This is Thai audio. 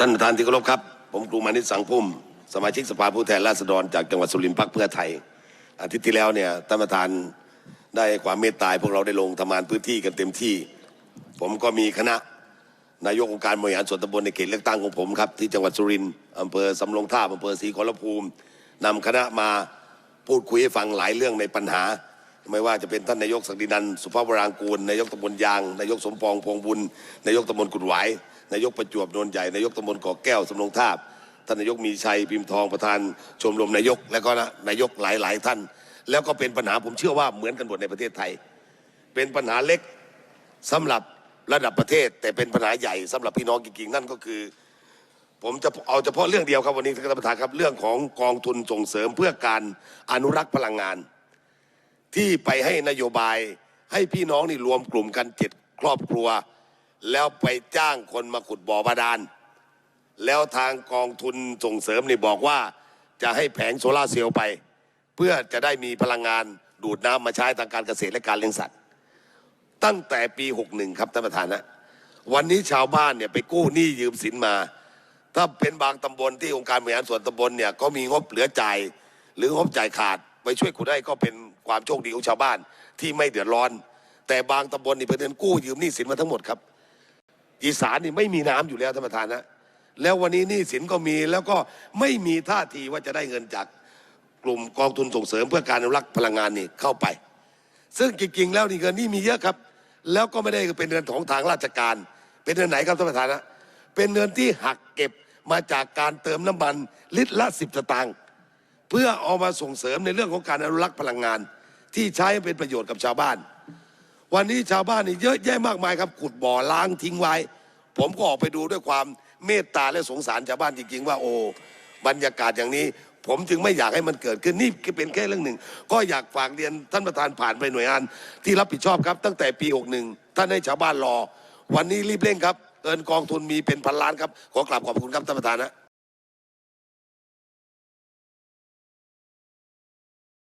ท่านประธานที่เคารพครับ ผมกรุงมานิตสังพุ่ม สมาชิกสภาผู้แทนราษฎรจากจังหวัดสุรินทร์พรรคเพื่อไทย อาทิตย์ที่แล้วเนี่ยท่านประธานได้ความเมตตาพวกเราได้ลงทำงานพื้นที่กันเต็มที่ ผมก็มีคณะนายกองค์การบริหารส่วนตำบลในเขตเลือกตั้งของผมครับที่จังหวัดสุรินทร์อำเภอสำโรงท่าอำเภอศรีขอรภูมินำคณะมาพูดคุยให้ฟังหลายเรื่องในปัญหา ไม่ว่าจะเป็นท่านนายกศักดินันสุภาพวรางกูลนายกตำบลยาง นายกสมปองพงบุญนายกตำบลกุดหวาย นายกประจวบนนใหญ่นายกตำบลกาะแก้วสำรงทาบท่านนายกมีชัยพิมพ์ทองประธานชมรมนายก และก็นายกหลาย ๆ ท่าน แล้วก็เป็นปัญหาผมเชื่อว่าเหมือนกันหมดในประเทศไทย เป็นปัญหาเล็กสำหรับระดับประเทศ แต่เป็นปัญหาใหญ่สำหรับพี่น้องจริงๆนั่นก็คือ ผมจะเอาเฉพาะเรื่องเดียวครับวันนี้ท่านประธานครับเรื่องของกองทุนส่งเสริมเพื่อการอนุรักษ์พลังงาน ที่ไปให้นโยบายให้พี่น้องนี่รวมกลุ่มกันเจ็ดครอบครัว แล้วไปจ้างคนมาขุดบ่อบาดาล แล้วทางกองทุนส่งเสริมนี่บอกว่าจะให้แผงโซลาเซลล์ไป เพื่อจะได้มีพลังงานดูดน้ำมาใช้ทางการเกษตรและการเลี้ยงสัตว์ ตั้งแต่ปี 61 ครับท่านประธานนะวันนี้ชาวบ้านเนี่ยไปกู้หนี้ยืมสินมา ถ้าเป็นบางตำบลที่องค์การบริหารส่วนตำบลเนี่ยก็มีงบเหลือจ่ายหรืองบจ่ายขาดไปช่วยขุดให้ก็เป็นความโชคดีของชาวบ้านที่ไม่เดือดร้อน แต่บางตำบลนี่เป็นเงินกู้ยืมหนี้สินมาทั้งหมดครับ อีสานนี่ไม่มีน้ำอยู่แล้วท่านประธานนะแล้ววันนี้หนี้สินก็มีแล้วก็ไม่มีท่าทีว่าจะได้เงินจากกลุ่มกองทุนส่งเสริมเพื่อการอนุรักษ์พลังงานนี่เข้าไป ซึ่งจริงๆแล้วนี่เงินนี่มีเยอะครับ แล้วก็ไม่ได้เป็นเงินของทางราชการ เป็นเงินไหนครับท่านประธานนะเป็นเงินที่หักเก็บมาจากการเติมน้ำมันลิตรละสิบสตางค์เพื่อเอามาส่งเสริมในเรื่องของการอนุรักษ์พลังงาน ที่ใช้เป็นประโยชน์กับชาวบ้าน วันนี้ชาวบ้านนี่เยอะแยะมากมายครับขุดบ่อล้างทิ้งไว้ ผมก็ออกไปดูด้วยความเมตตาและสงสารชาวบ้านจริง ๆ ว่าโอ้บรรยากาศอย่างนี้ ผมจึงไม่อยากให้มันเกิดขึ้นนี่เป็นแค่เรื่องหนึ่ง ก็อยากฝากเรียนท่านประธานผ่านไปหน่วยงาน ที่รับผิดชอบครับ ตั้งแต่ปี 61 ท่านให้ชาวบ้านรอ วันนี้รีบเร่งครับเงินกองทุนมีเป็นพันล้านครับขอกราบขอบคุณครับท่านประธานนะ